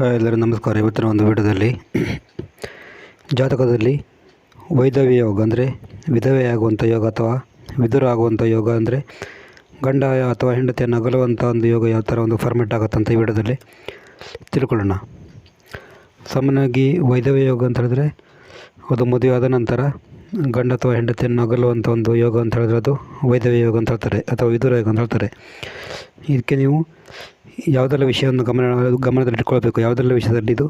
ಎಲ್ಲರೂ ನಮಸ್ಕಾರ. ಇವತ್ತಿನ ಒಂದು ವಿಡಿಯೋದಲ್ಲಿ ಜಾತಕದಲ್ಲಿ ವೈಧವ್ಯ ಯೋಗ ಅಂದರೆ ವಿಧವೆ ಆಗುವಂಥ ಯೋಗ ಅಥವಾ ವಿದುರ ಆಗುವಂಥ ಯೋಗ ಅಂದರೆ ಗಂಡ ಅಥವಾ ಹೆಂಡತಿಯನ್ನು ಅಗಲುವಂಥ ಒಂದು ಯೋಗ ಯಾವ ಥರ ಒಂದು ಫಾರ್ಮೆಟ್ ಆಗುತ್ತೆ ಅಂತ ಈ ವಿಡಿಯೋದಲ್ಲಿ ತಿಳ್ಕೊಳ್ಳೋಣ. ಸಾಮಾನ್ಯವಾಗಿ ವೈಧವ್ಯ ಯೋಗ ಅಂತ ಹೇಳಿದ್ರೆ ಅದು ಮದುವೆ ಆದ ನಂತರ ಗಂಡ ಅಥವಾ ಹೆಂಡತಿಯನ್ನು ಅಗಲುವಂಥ ಒಂದು ಯೋಗ ಅಂತ ಹೇಳಿದ್ರೆ ಅದು ವೈದವ್ಯ ಯೋಗ ಅಂತ ಹೇಳ್ತಾರೆ, ಅಥವಾ ವಿದುರ ಯೋಗ ಅಂತ ಹೇಳ್ತಾರೆ. ಇದಕ್ಕೆ ನೀವು ಯಾವುದೆಲ್ಲ ವಿಷಯವನ್ನು ಗಮನ ಗಮನದಲ್ಲಿಟ್ಕೊಳ್ಬೇಕು ಯಾವುದೆಲ್ಲ ವಿಷಯದಲ್ಲಿ ಇದು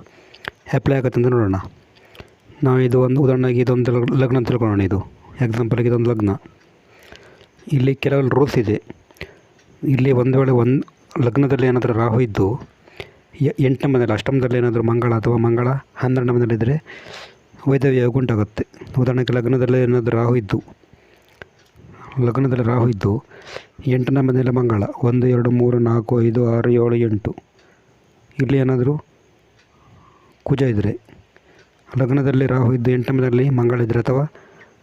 ಅಪ್ಲೈ ಆಗುತ್ತೆ ಅಂತ ನೋಡೋಣ. ನಾವು ಇದು ಒಂದು ಉದಾಹರಣೆಗೆ ಇದೊಂದು ಲಗ್ನ ಅಂತ ತಿಳ್ಕೊಳ್ಳೋಣ ಇದು. ಎಕ್ಸಾಂಪಲ್ಗೆ ಇದೊಂದು ಲಗ್ನ. ಇಲ್ಲಿ ಕೆಲವು ರೂಲ್ಸ್ ಇದೆ. ಇಲ್ಲಿ ಒಂದು ವೇಳೆ ಒಂದು ಲಗ್ನದಲ್ಲಿ ಏನಾದರೂ ರಾಹು ಇದ್ದು ಎಂಟನೇ ಮನೆಯಲ್ಲಿ, ಅಷ್ಟಮದಲ್ಲಿ ಏನಾದರೂ ಮಂಗಳ ಅಥವಾ ಮಂಗಳ ಹನ್ನೆರಡನೇ ಮನೆಯಲ್ಲಿದ್ದರೆ ವೈದ್ಯವ್ಯ ಯೋಗ ಉಂಟಾಗುತ್ತೆ ಉದಾಹರಣೆಗೆ ಲಗ್ನದಲ್ಲಿ ಏನಾದರೂ ರಾಹು ಇದ್ದು, ಲಗ್ನದಲ್ಲಿ ರಾಹು ಇದ್ದು, ಎಂಟನೇ ಮನೆಯಲ್ಲಿ ಮಂಗಳ, ಒಂದು, ಎರಡು, ಮೂರು, ನಾಲ್ಕು, ಐದು, ಆರು, ಏಳು, ಎಂಟು, ಇಲ್ಲಿ ಏನಾದರೂ ಕುಜ ಇದ್ದರೆ ಲಗ್ನದಲ್ಲಿ ರಾಹು ಇದ್ದು ಎಂಟನೇ ಮನೆಯಲ್ಲಿ ಮಂಗಳ ಇದ್ದರೆ ಅಥವಾ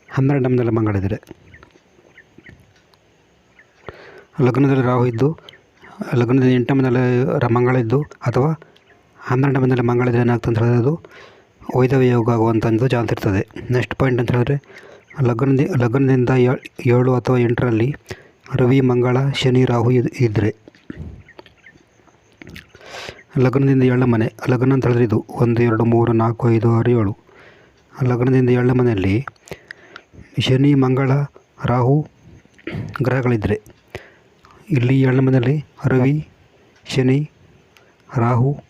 ಹನ್ನೆರಡನೇ ಮನೆಯಲ್ಲಿ ಮಂಗಳ ಇದ್ದರೆ ಲಗ್ನದಲ್ಲಿ ರಾಹು ಇದ್ದು, ಲಗ್ನದಲ್ಲಿ ಎಂಟನೇ ಮನೆಯಲ್ಲಿ ಮಂಗಳ ಇದ್ದು ಅಥವಾ ಹನ್ನೆರಡನೇ ಮನೆಯಲ್ಲಿ ಮಂಗಳ ಇದ್ದರೆ ಏನಾಗ್ತದೆ ಅಂತ ಹೇಳಿದ್ರೆ ಅದು ವೈಧವ್ಯ ಯೋಗ ಆಗುವಂಥದ್ದು ಚಾನ್ಸ್ ಇರ್ತದೆ. ನೆಕ್ಸ್ಟ್ ಪಾಯಿಂಟ್ ಅಂತ ಹೇಳಿದ್ರೆ, ಲಗ್ನದಿ, ಲಗ್ನದಿಂದ ಏಳು ಅಥವಾ ಎಂಟರಲ್ಲಿ ರವಿ, ಮಂಗಳ, ಶನಿ, ರಾಹು ಇದ್- ಇದ್ದರೆ ಲಗ್ನದಿಂದ ಏಳನೇ ಮನೆ, ಲಗ್ನ ಅಂತ ಹೇಳಿದ್ರೆ ಇದು ಒಂದು, ಎರಡು, ಮೂರು, ನಾಲ್ಕು, ಐದು, ಆರು, ಏಳು. ಲಗ್ನದಿಂದ ಏಳನೇ ಮನೆಯಲ್ಲಿ ಶನಿ, ಮಂಗಳ, ರಾಹು ಗ್ರಹಗಳಿದ್ದರೆ ಇಲ್ಲಿ ಏಳನೇ ಮನೆಯಲ್ಲಿ ರವಿ, ಶನಿ, ರಾಹು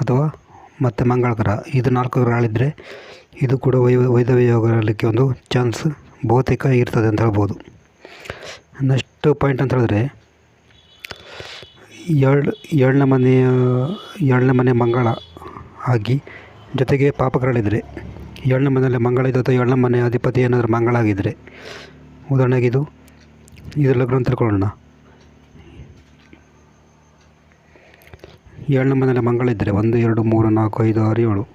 ಅಥವಾ ಮತ್ತು ಮಂಗಳ ಇದು ನಾಲ್ಕು ಗ್ರಹಗಳಿದ್ದರೆ ಇದು ಕೂಡ ವೈ ವೈಧವ್ಯ ಯೋಗ ಆಗಲಿಕ್ಕೆ ಒಂದು ಚಾನ್ಸ್ ಬಹುತೇಕ ಇರ್ತದೆ ಅಂತ ಹೇಳ್ಬೋದು. ನೆಕ್ಸ್ಟ್ ಪಾಯಿಂಟ್ ಅಂತ ಹೇಳಿದ್ರೆ ಎರಡು ಏಳನೇ ಮನೆಯ ಏಳನೇ ಮನೆ ಮಂಗಳ ಆಗಿ ಜೊತೆಗೆ ಪಾಪಗಳಿದ್ದರೆ ಏಳನೇ ಮನೆಯಲ್ಲಿ ಮಂಗಳ ಇದ್ದ ಅಥವಾ ಏಳನೇ ಮನೆ ಅಧಿಪತಿ ಏನಾದರೂ ಮಂಗಳ ಆಗಿದ್ದರೆ ಉದಾಹರಣೆಗೆ ಇದು ಇದರ ಲಗ್ನ ತಿಳ್ಕೊಳ್ಳೋಣ ಏಳನೇ ಮನೆಯಲ್ಲಿ ಮಂಗಳ ಇದ್ದರೆ ಒಂದು, ಎರಡು, ಮೂರು, ನಾಲ್ಕು, ಐದು, ಆರು, ಏಳು.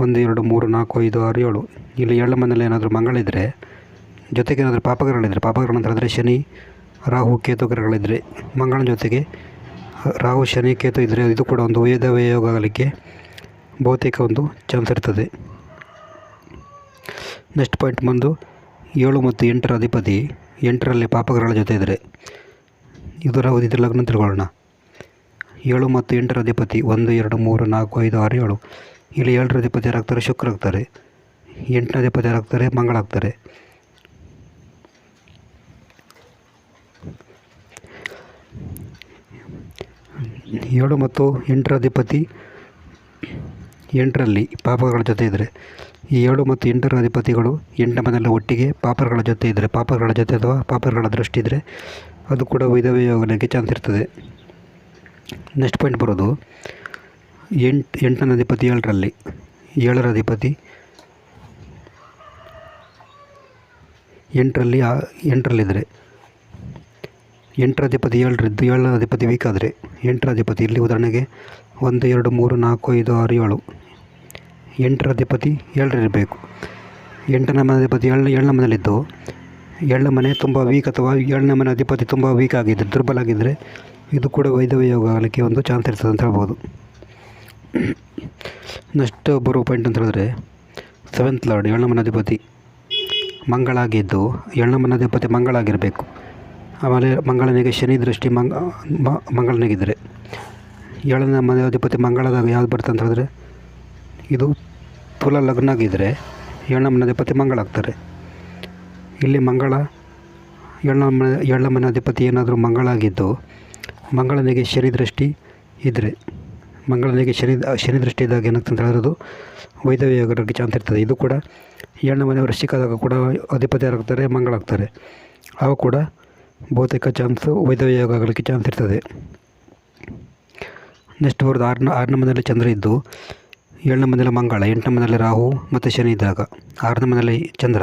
ಒಂದು, ಎರಡು, ಮೂರು, ನಾಲ್ಕು, ಐದು, ಆರು, ಏಳು. ಇಲ್ಲಿ ಏಳು ಮನೆಯಲ್ಲಿ ಏನಾದರೂ ಮಂಗಳ ಇದ್ದರೆ, ಜೊತೆಗೆ ಏನಾದರೂ ಪಾಪಗ್ರಹಗಳಿದ್ದರೆ ಪಾಪಗ್ರಹ ಅಂತ ಹೇಳಿದ್ರೆ ಶನಿ, ರಾಹು, ಕೇತು ಗ್ರಹಗಳಿದ್ದರೆ ಮಂಗಳನ ಜೊತೆಗೆ, ರಾಹು, ಶನಿ, ಕೇತು ಇದ್ದರೆ ಇದು ಕೂಡ ಒಂದು ವೇದ ಆಗಲಿಕ್ಕೆ ಬಹುತೇಕ ಒಂದು ಚಾನ್ಸ್ ಇರ್ತದೆ. ನೆಕ್ಸ್ಟ್ ಪಾಯಿಂಟ್ ಬಂದು ಏಳು ಮತ್ತು ಎಂಟರ ಅಧಿಪತಿ ಎಂಟರಲ್ಲಿ ಪಾಪಗ್ರಹಗಳ ಜೊತೆ ಇದ್ದರೆ. ಇದು ರಾಹು ಇದು ಲಗ್ನ ತಿಳ್ಕೊಳ್ಳೋಣ ಏಳು ಮತ್ತು ಎಂಟರ ಅಧಿಪತಿ, ಒಂದು, ಎರಡು, ಮೂರು, ನಾಲ್ಕು, ಐದು, ಆರು, ಏಳು. ಇಲ್ಲಿ ಏಳರ ಅಧಿಪತಿ ಯಾರಾಗ್ತಾರೆ? ಶುಕ್ರ ಆಗ್ತಾರೆ ಎಂಟನೇ ಅಧಿಪತಿ ಯಾರಾಗ್ತಾರೆ? ಮಂಗಳ ಆಗ್ತಾರೆ ಏಳು ಮತ್ತು ಎಂಟರ ಅಧಿಪತಿ ಎಂಟರಲ್ಲಿ ಪಾಪಗಳ ಜೊತೆ ಇದ್ದರೆ ಈ ಏಳು ಮತ್ತು ಎಂಟರ ಅಧಿಪತಿಗಳು ಎಂಟನೇ ಮನೆಯಲ್ಲಿ ಒಟ್ಟಿಗೆ ಪಾಪಗಳ ಜೊತೆ ಇದ್ದರೆ ಪಾಪಗಳ ಜೊತೆ ಅಥವಾ ಪಾಪಗಳ ದೃಷ್ಟಿ ಇದ್ದರೆ ಅದು ಕೂಡ ವಿಧವೇ ಯೋಗನಕ್ಕೆ ಚಾನ್ಸ್ ಇರ್ತದೆ. ನೆಕ್ಸ್ಟ್ ಪಾಯಿಂಟ್ ಬರೋದು, ಎಂಟು, ಎಂಟನೇ ಅಧಿಪತಿ ಏಳರಲ್ಲಿ, ಏಳರ ಅಧಿಪತಿ, ಎಂಟರಲ್ಲಿ ಎಂಟರಲ್ಲಿದ್ದರೆ. ಎಂಟರ ಅಧಿಪತಿ ಏಳರಿದ್ದು ಏಳರ ಅಧಿಪತಿ ವೀಕ್ ಆದರೆ ಎಂಟರ ಅಧಿಪತಿ ಇಲ್ಲಿ ಉದಾಹರಣೆಗೆ ಒಂದು, ಎರಡು, ಮೂರು, ನಾಲ್ಕು, ಐದು, ಆರು, ಏಳು. ಎಂಟರ ಅಧಿಪತಿ ಏಳರಿರಬೇಕು. ಎಂಟನೇ ಮನೆ ಅಧಿಪತಿ ಏಳನೇ, ಏಳನ ಮನೆಯಲ್ಲಿದ್ದು, ಏಳನೇ ಮನೆ ತುಂಬ ವೀಕ್ ಅಥವಾ ಏಳನೇ ಮನೆ ಅಧಿಪತಿ ತುಂಬ ವೀಕ್ ಆಗಿದ್ದರೆ ದುರ್ಬಲ ಆಗಿದ್ದರೆ ಇದು ಕೂಡ ವೈದವ ಯೋಗ ಆಗಲಿಕ್ಕೆ ಒಂದು ಚಾನ್ಸ್ ಇರ್ತದೆ ಅಂತ ಹೇಳ್ಬೋದು. ನೆಕ್ಸ್ಟ್ ಬರೋ ಪಾಯಿಂಟ್ ಅಂತ ಹೇಳಿದ್ರೆ ಸೆವೆಂತ್ ಲಾರ್ಡ್ ಏಳನೇ ಮನಾಧಿಪತಿ ಮಂಗಳಾಗಿದ್ದು ಏಳನೇ ಮಂಗಳ ಆಗಿರಬೇಕು. ಆಮೇಲೆ ಮಂಗಳನಿಗೆ ಶನಿ ದೃಷ್ಟಿ ಮಂಗ ಮಂಗಳನಿಗಿದ್ದರೆ ಏಳನೇ ಮನಾಧಿಪತಿ ಮಂಗಳದಾಗ ಯಾವ್ದು ಬರ್ತದೆ ಅಂತ ಹೇಳಿದ್ರೆ, ಇದು ತುಲ ಲಗ್ನ ಆಗಿದ್ದರೆ ಏಳನೇ ಮಂಗಳ ಆಗ್ತಾರೆ. ಇಲ್ಲಿ ಮಂಗಳ ಏಳನೇ ಮನೆ ಏಳನೇ ಮನಾಧಿಪತಿ ಏನಾದರೂ ಮಂಗಳ ಆಗಿದ್ದು ಮಂಗಳನಿಗೆ ಶನಿ ದೃಷ್ಟಿ ಇದ್ದರೆ ಮಂಗಳನಿಗೆ ಶನಿ ಶನಿ ದೃಷ್ಟಿ ಇದ್ದಾಗ ಏನಾಗ್ತದೆ ಅಂತ ಹೇಳಿರೋದು ವೈದ್ಯವ್ಯ ಯೋಗಕ್ಕೆ ಚಾನ್ಸ್ ಇರ್ತದೆ. ಇದು ಕೂಡ ಏಳನೇ ಮನೆ ಸಿಕ್ಕಾದಾಗ ಕೂಡ ಅಧಿಪತಿ ಮಂಗಳ ಆಗ್ತಾರೆ. ಅವು ಕೂಡ ಬಹುತೇಕ ಚಾನ್ಸ್ ವೈದ್ಯ ಯೋಗ ಆಗಲಿಕ್ಕೆ ಚಾನ್ಸ್ ಇರ್ತದೆ. ನೆಕ್ಸ್ಟ್ ಬರೋದು ಆರನೇ ಆರನೇ ಮನೆಯಲ್ಲಿ ಚಂದ್ರ ಇದ್ದು, ಏಳನೇ ಮನೆಯಲ್ಲಿ ಮಂಗಳ, ಎಂಟನೇ ಮನೆಯಲ್ಲಿ ರಾಹು ಮತ್ತು ಶನಿ ಇದ್ದಾಗ. ಆರನೇ ಮನೆಯಲ್ಲಿ ಚಂದ್ರ,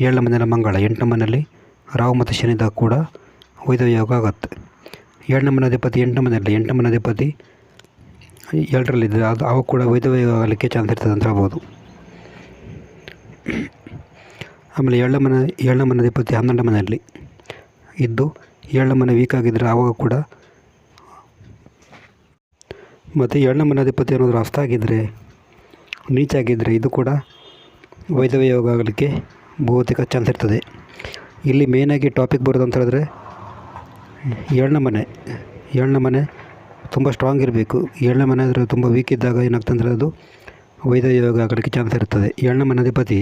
ಏಳನೇ ಮನೆಯಲ್ಲಿ ಮಂಗಳ, ಎಂಟನೇ ಮನೆಯಲ್ಲಿ ರಾಹು ಮತ್ತು ಶನಿ ಇದ್ದಾಗ ಕೂಡ ವೈದ್ಯ ಯೋಗ ಆಗುತ್ತೆ. ಏಳನೇ ಅಧಿಪತಿ, ಎಂಟನೇ ಮನೆಯಲ್ಲಿ ಎಂಟನೇ ಮನೆ ಅಧಿಪತಿ ಏಳರಲ್ಲಿದ್ದರೆ ಅದು ಅವು ಕೂಡ ಆಗಲಿಕ್ಕೆ ಚಾನ್ಸ್ ಇರ್ತದೆ ಅಂತ ಹೇಳ್ಬೋದು. ಆಮೇಲೆ ಏಳನೇ ಮನೆ ಏಳನೇ ಮನೆ ಅಧಿಪತಿ ಹನ್ನೆರಡನೇ ಮನೆಯಲ್ಲಿ ಇದ್ದು, ಏಳನೇ ಮನೆ ವೀಕ್ ಆಗಿದ್ದರೆ ಆವಾಗ ಕೂಡ ಮತ್ತು ಏಳನೇ ಅಧಿಪತಿ ಏನಾದರೂ ನೀಚ ನೀಚಾಗಿದ್ದರೆ ಇದು ಕೂಡ ವೈದವ್ಯ ಯೋಗ ಆಗಲಿಕ್ಕೆ ಭೌತಿಕ ಚಾನ್ಸ್ ಇರ್ತದೆ. ಇಲ್ಲಿ ಮೇಯ್ನಾಗಿ ಟಾಪಿಕ್ ಬರೋದು ಅಂತ ಹೇಳಿದ್ರೆ ಏಳನೇ ಮನೆ. ಏಳನೇ ಮನೆ ತುಂಬ ಸ್ಟ್ರಾಂಗ್ ಇರಬೇಕು. ಏಳನೇ ಮನೆ ಅಂದರೆ ತುಂಬ ವೀಕ್ ಇದ್ದಾಗ ಏನಾಗ್ತಂದ್ರೆ ಅದು ಯೋಗ ಆಗಲಿಕ್ಕೆ ಚಾನ್ಸ್ ಇರ್ತದೆ. ಏಳನೇ ಮನೆ ಅಧಿಪತಿ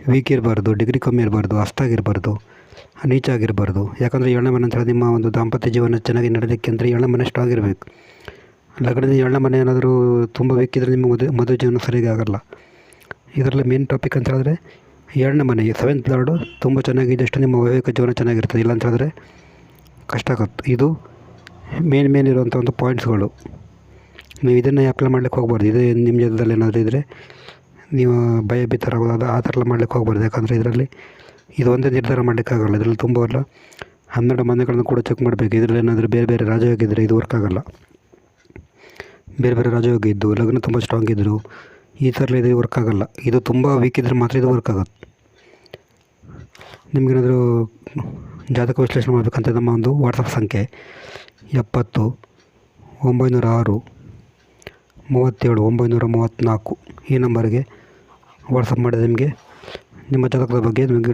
ವೀಕ್ ಇರಬಾರ್ದು ಡಿಗ್ರಿ ಕಮ್ಮಿ ಇರಬಾರ್ದು ಅಸ್ತಾಗಿರಬಾರ್ದು ನೀಚಾಗಿರಬಾರ್ದು. ಯಾಕಂದರೆ ಏಳನೇ ಮನೆ ಅಂತ ನಿಮ್ಮ ಒಂದು ದಾಂಪತ್ಯ ಜೀವನ ಚೆನ್ನಾಗಿ ನಡೀಲಿಕ್ಕೆ ಅಂದರೆ ಏಳನೇ ಮನೆ ಸ್ಟ್ರಾಂಗ್ ಇರಬೇಕು. ಲಗ್ನದ ಏಳನೇ ಮನೆ ಏನಾದರೂ ತುಂಬ ವೀಕ್ ಇದ್ದರೆ ನಿಮ್ಮ ಮದುವೆ ಮದುವೆ ಜೀವನ ಸರಿಯಾಗಿ ಆಗಲ್ಲ. ಇದರಲ್ಲಿ ಮೇನ್ ಟಾಪಿಕ್ ಅಂತ ಹೇಳಿದ್ರೆ ಏಳನೇ ಮನೆ ಸೆವೆಂತ್ ಲಾರ್ಡು ತುಂಬ ಚೆನ್ನಾಗಿದೆ, ಅಷ್ಟು ನಿಮ್ಮ ವೈವಾಹಿಕ ಜೀವನ ಚೆನ್ನಾಗಿರ್ತದೆ. ಇಲ್ಲ ಅಂತ ಹೇಳಿದ್ರೆ ಕಷ್ಟ ಆಗುತ್ತೆ. ಇದು ಮೇನ್ ಮೇನ್ ಇರುವಂಥ ಒಂದು ಪಾಯಿಂಟ್ಸ್ಗಳು ನೀವು ಇದನ್ನು ಅಪ್ಲೈ ಮಾಡ್ಲಿಕ್ಕೆ ಹೋಗ್ಬಾರ್ದು. ಇದು ನಿಮ್ಮ ಜನದಲ್ಲಿ ಏನಾದರೂ ಇದ್ದರೆ ನೀವು ಭಯ ಆ ಥರ ಮಾಡ್ಲಿಕ್ಕೆ ಹೋಗ್ಬಾರ್ದು. ಯಾಕಂದರೆ ಇದರಲ್ಲಿ ಇದು ಒಂದೇ ನಿರ್ಧಾರ ಮಾಡಲಿಕ್ಕಾಗಲ್ಲ ಇದರಲ್ಲಿ ತುಂಬ ಅಲ್ಲ ಹನ್ನೆರಡು ಮನೆಗಳನ್ನು ಕೂಡ ಚೆಕ್ ಮಾಡಬೇಕು. ಇದರಲ್ಲಿ ಏನಾದರೂ ಬೇರೆ ಬೇರೆ ರಾಜಯೋಗ ಇದ್ದರೆ ಇದು ವರ್ಕ್ ಆಗಲ್ಲ. ಬೇರೆ ಬೇರೆ ರಾಜಯೋಗ ಇದ್ದು, ಲಗ್ನ ತುಂಬ ಸ್ಟ್ರಾಂಗ್ ಇದ್ದರು ಈ ಥರ ಇದು ವರ್ಕ್ ಆಗಲ್ಲ. ಇದು ತುಂಬ ವೀಕ್ ಇದ್ದರೆ ಮಾತ್ರ ಇದು ವರ್ಕ್ ಆಗುತ್ತೆ. ನಿಮಗೇನಾದರೂ ಜಾತಕ ವಿಶ್ಲೇಷಣೆ ಮಾಡಬೇಕಂತ ನಮ್ಮ ಒಂದು ವಾಟ್ಸಪ್ ಸಂಖ್ಯೆ ಎಪ್ಪತ್ತು ಒಂಬೈನೂರ ಆರು ಮೂವತ್ತೇಳು, ಒಂಬೈನೂರ ಮೂವತ್ತ್ನಾಲ್ಕು ಈ ನಂಬರ್ಗೆ ವಾಟ್ಸಪ್ ಮಾಡಿದರೆ ನಿಮಗೆ ನಿಮ್ಮ ಜಾತಕದ ಬಗ್ಗೆ ನಿಮಗೆ